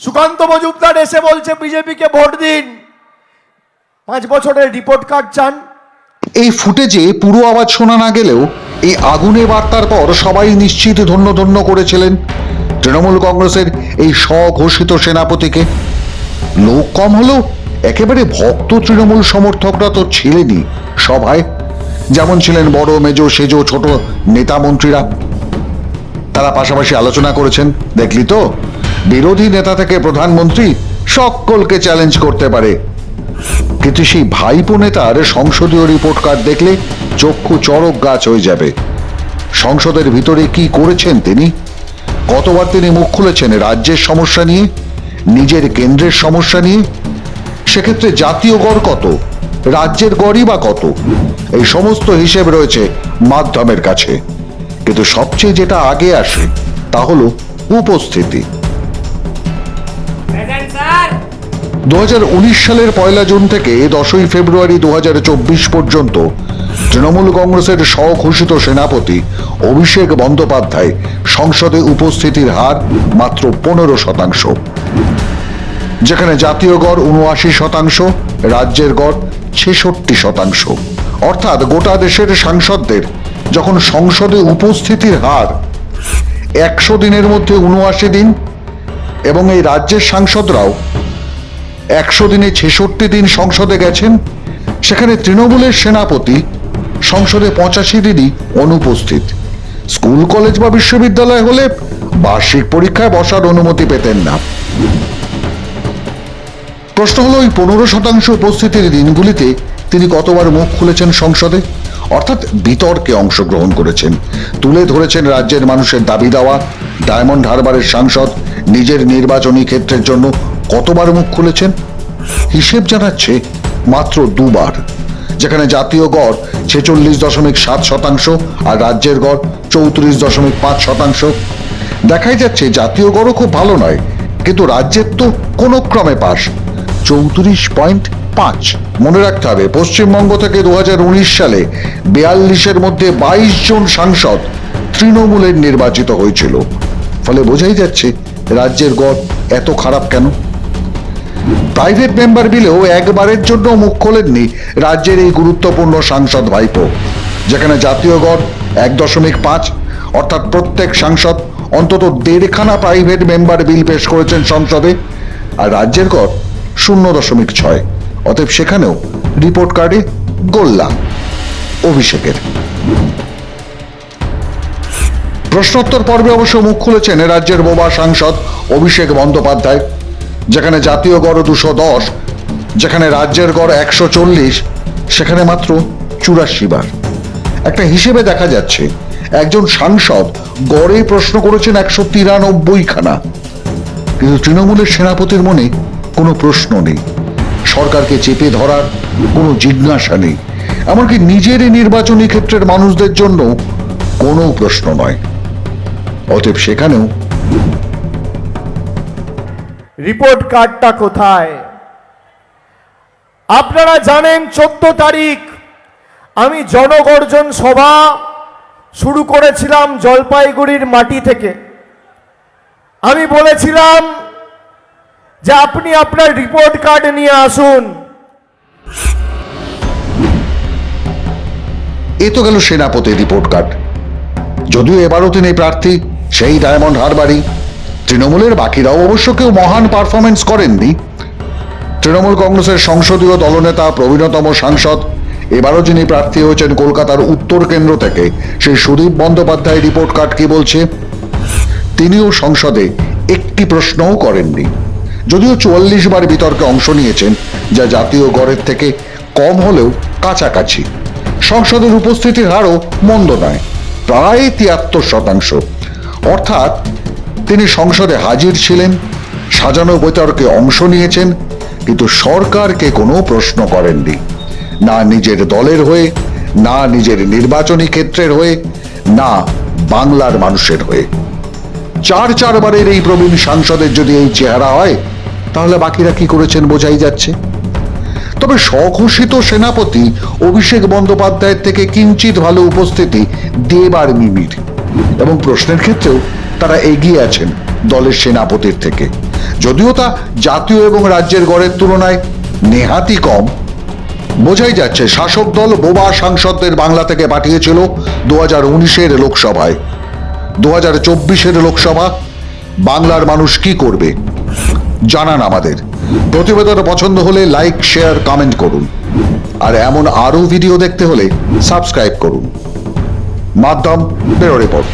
সুকান্ত মজুমদার এসে বলছে, বিজেপিকে ভোট দিন। পাঁচ বছরের রিপোর্ট কার্ড চান। এই ফুটেজে পুরো আওয়াজ শোনা না গেলেও এই আগুনে বার্তার পর সবাই নিশ্চিত ধন্য ধন্য করেছিলেন তৃণমূল কংগ্রেসের এই স্বঘোষিত সেনাপতিকে। লোক কম হলেও একেবারে ভক্ত তৃণমূল সমর্থকরা তো ছিলেনই সভায়। যেমন ছিলেন বড়, মেজো, সেজো, ছোট নেতা মন্ত্রীরা। তারা পাশাপাশি আলোচনা করেছেন, দেখলি তো? বিরোধী নেতা থেকে প্রধানমন্ত্রী সকলকে চ্যালেঞ্জ করতে পারে। কিন্তু সেই ভাইপো নেতার সংসদীয় রিপোর্ট কার্ড দেখলে চক্ষু চড়ক গাছ হয়ে যাবে। সংসদের ভিতরে কি করেছেন তিনি? কতবার তিনি মুখ খুলেছেন রাজ্যের সমস্যা নিয়ে, নিজের কেন্দ্রের সমস্যা নিয়ে? সেক্ষেত্রে জাতীয় গড় কত? রাজ্যের গড়ই বা কত? এই সমস্ত হিসেব রয়েছে মাধ্যমের কাছে। কিন্তু সবচেয়ে যেটা আগে আসে, তা হলো উপস্থিতি। দু হাজার উনিশ সালের পয়লা জুন থেকে দশই ফেব্রুয়ারি দু হাজার চব্বিশ পর্যন্ত তৃণমূল কংগ্রেসের স্বঘোষিত সেনাপতি অভিষেক বন্দ্যোপাধ্যায় সংসদে উপস্থিতির হার মাত্র পনেরো শতাংশ। যেখানে জাতীয় গড় উনআশি শতাংশ, রাজ্যের গড় ছেষট্টি শতাংশ। অর্থাৎ গোটা দেশের সাংসদদের যখন সংসদে উপস্থিতির হার একশো দিনের মধ্যে উনআশি দিন এবং এই রাজ্যের সাংসদরাও একশো দিনে ছেষট্টি দিন সংসদে গেছেন। সেখানে তৃণমূলের সেনাপতি, সংসদে পঁচাশি দিনই অনুপস্থিত। স্কুল, কলেজ বা বিশ্ববিদ্যালয় হলে বার্ষিক পরীক্ষায় বসার অনুমতি পেতেন না। প্রশ্ন হলো, ওই পনেরো শতাংশ উপস্থিতির দিনগুলিতে তিনি কতবার মুখ খুলেছেন সংসদে? অর্থাৎ বিতর্কে অংশগ্রহণ করেছেন। তুলে ধরেছেন রাজ্যের মানুষের দাবি দেওয়া, ডায়মন্ড হারবারের সাংসদ, নিজের নির্বাচনী ক্ষেত্রের জন্য কতবার মুখ খুলেছেন? হিসেব জানাচ্ছে মাত্র দুবার, যেখানে জাতীয় গড় ছেচল্লিশ দশমিক সাত শতাংশ আর রাজ্যের গড় চৌত্রিশ দশমিক পাঁচ শতাংশ। দেখাই যাচ্ছে জাতীয় গড়ও খুব ভালো নয়, কিন্তু রাজ্যের তো কোনো ক্রমে পাস চৌত্রিশ পয়েন্ট পাঁচ। মনে রাখতে হবে, পশ্চিমবঙ্গ থেকে দু হাজার উনিশ সালে বিয়াল্লিশের মধ্যে বাইশ জন সাংসদ তৃণমূলের নির্বাচিত হয়েছিল। ফলে বোঝাই যাচ্ছে রাজ্যের গড় এত খারাপ কেন? প্রাইভেট মেম্বার বিলেও একবারের জন্য মুখ খোলেননি রাজ্যের এই গুরুত্বপূর্ণ সাংসদ ভাইপো, যেখানে জাতীয় গড় এক দশমিক পাঁচ, অর্থাৎ প্রত্যেক সাংসদ অন্তত দেড়খানা প্রাইভেট মেম্বার বিল পেশ করেছেন সংসদে, আর রাজ্যের গড় শূন্য দশমিক ছয়, অতএব সেখানেও রিপোর্ট কার্ডে গোল্লা অভিষেকের। প্রশ্নোত্তর পর্বে অবশ্য মুখ খুলেছেন রাজ্যের বোবা সাংসদ অভিষেক বন্দ্যোপাধ্যায়। যেখানে জাতীয় গড় দুশো দশ, যেখানে রাজ্যের গড় একশো চল্লিশ, সেখানে মাত্র চুরাশি বার। একটা হিসেবে দেখা যাচ্ছে, একজন সাংসদ গড়ে প্রশ্ন করেছেন একশো তিরানব্বই খানা কিন্তু তৃণমূলের সেনাপতির মনে কোনো প্রশ্ন নেই। সরকারকে চেপে ধরার কোনো জিজ্ঞাসা নেই। এমনকি নিজেরই নির্বাচনী ক্ষেত্রের মানুষদের জন্য কোনো প্রশ্ন নয়। অতএব সেখানেও রিপোর্ট কার্ডটা কোথায়? আপনারা জানেন চোদ্দ তারিখ আমি জনগর্জন সভা শুরু করেছিলাম জলপাইগুড়ির মাটি থেকে। আমি বলেছিলাম যে আপনি আপনার রিপোর্ট কার্ড নিয়ে আসুন। এ তো গেল সেনাপতির রিপোর্ট কার্ড। যদিও এবারও তিনি প্রার্থী, সেই ডায়মন্ড হারবারই। তৃণমূলের, বাকিরাও অবশ্য কেউ মহান পারফরমেন্স করেননি। তৃণমূল কংগ্রেসের সংসদীয় দলনেতা, প্রবীণতম সাংসদ, এবারও যিনি প্রার্থী হয়েছেন কলকাতার উত্তর কেন্দ্র থেকে, সেই সুদীপ বন্দ্যোপাধ্যায় রিপোর্ট কার্ড কি বলছে? তিনিও সংসদে একটি প্রশ্নও করেননি। যদিও চুয়াল্লিশ বার বিতর্কে অংশ নিয়েছেন, যা জাতীয় গড়ের থেকে কম হলেও কাছাকাছি। সংসদের উপস্থিতির হারও মন্দ নয়, প্রায় তিয়াত্তর শতাংশ। অর্থাৎ তিনি সংসদে হাজির ছিলেন, সাজানো বিতর্কে অংশ নিয়েছেন, কিন্তু সরকারকে কোনো প্রশ্ন করেননি। না নিজের দলের হয়ে, না নিজের নির্বাচনী ক্ষেত্রের হয়ে, না বাংলার মানুষের হয়ে। চার চারবারের এই প্রবীণ সাংসদের যদি এই চেহারা হয়, তাহলে বাকিরা কি করেছেন বোঝাই যাচ্ছে। তবে স্বঘোষিত সেনাপতি অভিষেক বন্দ্যোপাধ্যায়ের থেকে কিঞ্চিত ভালো উপস্থিতি দেব আর মিমির। এবং প্রশ্নের ক্ষেত্রেও তারা এগিয়ে আছেন দলের সেনাপতির থেকে। যদিও তা জাতীয় এবং রাজ্যের গড়ের তুলনায় নেহাতি কম। বোঝাই যাচ্ছে, শাসক দল বোবা সাংসদদের বাংলা থেকে পাঠিয়েছিল দু হাজার উনিশের লোকসভায়। দু হাজার চব্বিশের লোকসভা, বাংলার মানুষ কি করবে? জানান আমাদের। প্রতিবেদন পছন্দ হলে লাইক, শেয়ার, কমেন্ট করুন। আর এমন আরও ভিডিও দেখতে হলে সাবস্ক্রাইব করুন। মাধ্যম ব্যুরো রিপোর্ট।